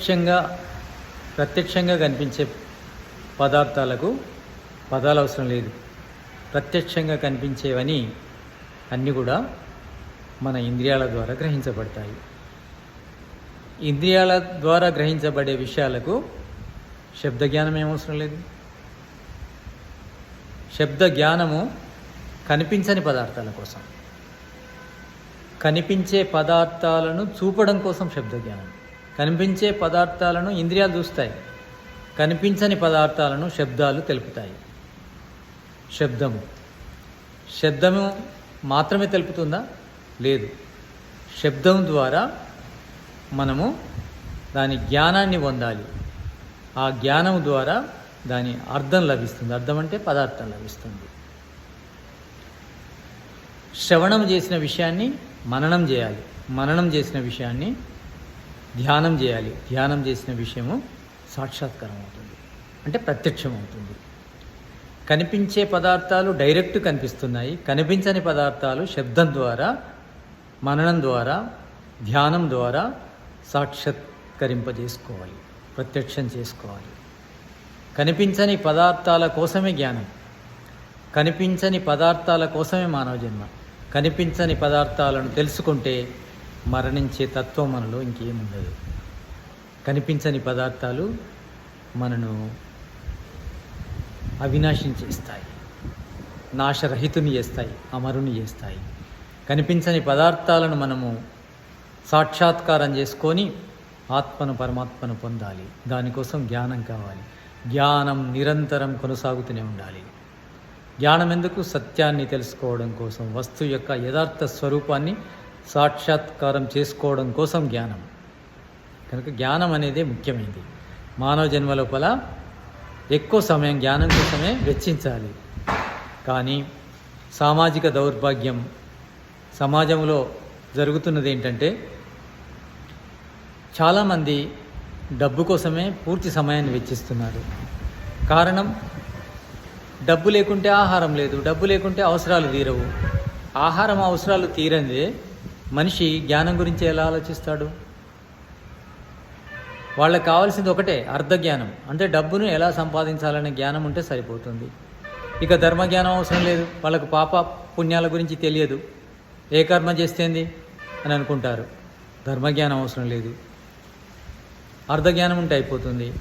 ప్రత్యక్షంగా ప్రత్యక్షంగా కనిపించే పదార్థాలకు పదాలు అవసరం లేదు. ప్రత్యక్షంగా కనిపించేవని అన్నీ కూడా మన ఇంద్రియాల ద్వారా గ్రహించబడతాయి. ఇంద్రియాల ద్వారా గ్రహించబడే విషయాలకు శబ్ద జ్ఞానం ఏమవసరం లేదు. శబ్ద జ్ఞానము కనిపించని పదార్థాల కోసం. కనిపించే పదార్థాలను చూపడం కోసం శబ్ద జ్ఞానం కనిపించే పదార్థాలను ఇంద్రియాలు చూస్తాయి. కనిపించని పదార్థాలను శబ్దాలు తెలుపుతాయి. శబ్దము. శబ్దము మాత్రమే తెలుపుతుందా? లేదు. శబ్దం ద్వారా మనము దాని జ్ఞానాన్ని పొందాలి. ఆ జ్ఞానం ద్వారా దాని అర్థం లభిస్తుంది. అర్థం అంటే పదార్థం లభిస్తుంది. శ్రవణం చేసిన విషయాన్ని మననం చేయాలి. మననం చేసిన విషయాన్ని ధ్యానం చేయాలి. ధ్యానం చేసిన విషయము సాక్షాత్కారం అవుతుంది అంటే ప్రత్యక్షం అవుతుంది కనిపించే పదార్థాలు డైరెక్ట్ కనిపిస్తున్నాయి. కనిపించని పదార్థాలు శబ్దం ద్వారా మననం ద్వారా ధ్యానం ద్వారా సాక్షాత్కరింపజేసుకోవాలి. ప్రత్యక్షం చేసుకోవాలి. కనిపించని పదార్థాల కోసమే జ్ఞానం. కనిపించని పదార్థాల కోసమే మానవ జన్మ. కనిపించని పదార్థాలను తెలుసుకుంటే మరణించే తత్వం మనలో ఇంకేముండదు. కనిపించని పదార్థాలు మనను అవినాశం చేస్తాయి నాశరహితుని చేస్తాయి అమరుని చేస్తాయి. కనిపించని పదార్థాలను మనము సాక్షాత్కారం చేసుకొని ఆత్మను పరమాత్మను పొందాలి. దానికోసం జ్ఞానం కావాలి. జ్ఞానం నిరంతరం కొనసాగుతూనే ఉండాలి. జ్ఞానం ఎందుకు సత్యాన్ని తెలుసుకోవడం కోసం వస్తువు యొక్క యథార్థ స్వరూపాన్ని సాక్షాత్కారం చేసుకోవడం కోసం జ్ఞానం. కనుక జ్ఞానం అనేది ముఖ్యమైనది. మానవ జన్మ లోపల ఎక్కువ సమయం జ్ఞానం కోసమే వెచ్చించాలి. కానీ సామాజిక దౌర్భాగ్యం సమాజంలో జరుగుతున్నది ఏంటంటే చాలామంది డబ్బు కోసమే పూర్తి సమయాన్ని వెచ్చిస్తున్నారు. కారణం డబ్బు లేకుంటే ఆహారం లేదు డబ్బు లేకుంటే అవసరాలు తీరవు. ఆహారం అవసరాలు తీరందే మనిషి జ్ఞానం గురించి ఎలా ఆలోచిస్తాడు? వాళ్ళకి కావాల్సింది ఒకటే అర్ధ జ్ఞానం అంటే డబ్బును ఎలా సంపాదించాలనే జ్ఞానం ఉంటే సరిపోతుంది. ఇక ధర్మ జ్ఞానం అవసరం లేదు. వాళ్ళకు పాప పుణ్యాల గురించి తెలియదు. ఏ కర్మ చేస్తేంది అని అనుకుంటారు. ధర్మజ్ఞానం అవసరం లేదు. అర్ధజ్ఞానం ఉంటే అయిపోతుంది.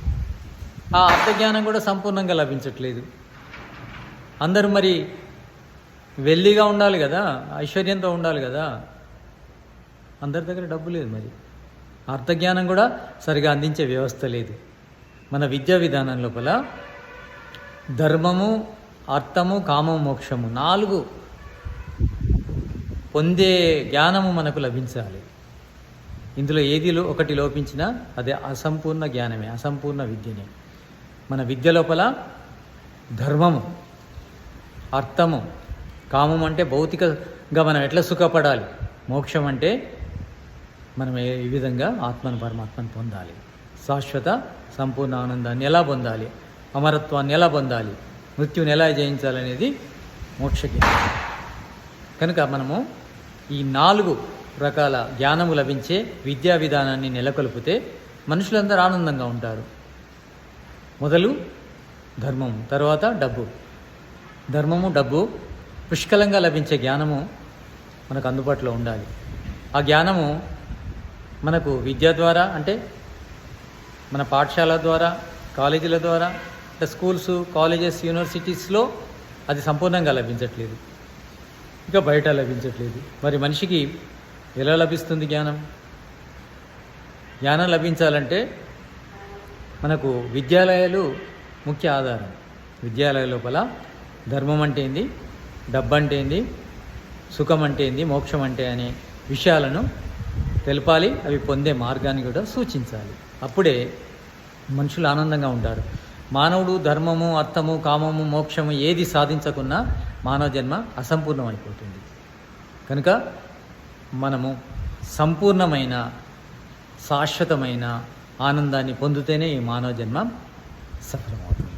ఆ అర్ధజ్ఞానం కూడా సంపూర్ణంగా లభించట్లేదు. అందరూ మరి వెల్లిగా ఉండాలి కదా ఐశ్వర్యంతో ఉండాలి కదా. అందరి దగ్గర డబ్బు లేదు మరి. అర్థజ్ఞానం కూడా సరిగా అందించే వ్యవస్థ లేదు. మన విద్యా విధానం లోపల ధర్మము అర్థము కామము మోక్షము నాలుగు పొందే జ్ఞానము మనకు లభించాలి. ఇందులో ఏది లో- ఒకటి లోపించినా అదే అసంపూర్ణ జ్ఞానమే అసంపూర్ణ విద్యనే. మన విద్య లోపల ధర్మము అర్థము కామం అంటే భౌతికగా మనం ఎట్లా సుఖపడాలి? మోక్షం అంటే మనం ఏ ఈ విధంగా ఆత్మను పరమాత్మను పొందాలి. శాశ్వత సంపూర్ణ ఆనందాన్ని ఎలా పొందాలి? అమరత్వాన్ని ఎలా పొందాలి? మృత్యుని ఎలా జయించాలనేది మోక్ష కనుక మనము ఈ నాలుగు రకాల జ్ఞానము లభించే విద్యా విధానాన్ని నెలకొల్పితే మనుషులందరూ ఆనందంగా ఉంటారు. మొదలు ధర్మము తర్వాత డబ్బు. ధర్మము డబ్బు పుష్కలంగా లభించే జ్ఞానము మనకు అందుబాటులో ఉండాలి. ఆ జ్ఞానము మనకు విద్య ద్వారా అంటే మన పాఠశాల ద్వారా కాలేజీల ద్వారా అంటే స్కూల్స్ కాలేజెస్ యూనివర్సిటీస్లో అది సంపూర్ణంగా లభించట్లేదు. ఇక బయట లభించట్లేదు. మరి మనిషికి ఎలా లభిస్తుంది జ్ఞానం? జ్ఞానం లభించాలంటే మనకు విద్యాలయాలు ముఖ్య ఆధారం. విద్యాలయ లోపల ధర్మం అంటే ఏంది? డబ్బు అంటే ఏంది? సుఖం అంటే ఏంది? మోక్షం అంటే అనే విషయాలను తెలపాలి అవి పొందే మార్గాన్ని కూడా సూచించాలి. అప్పుడే మనుషులు ఆనందంగా ఉంటారు. మానవుడు ధర్మము అర్థము కామము మోక్షము ఏది సాధించకున్నా మానవ జన్మ అసంపూర్ణం అయిపోతుంది కనుక మనము సంపూర్ణమైన శాశ్వతమైన ఆనందాన్ని పొందితేనే ఈ మానవ జన్మ సఫలమవుతుంది.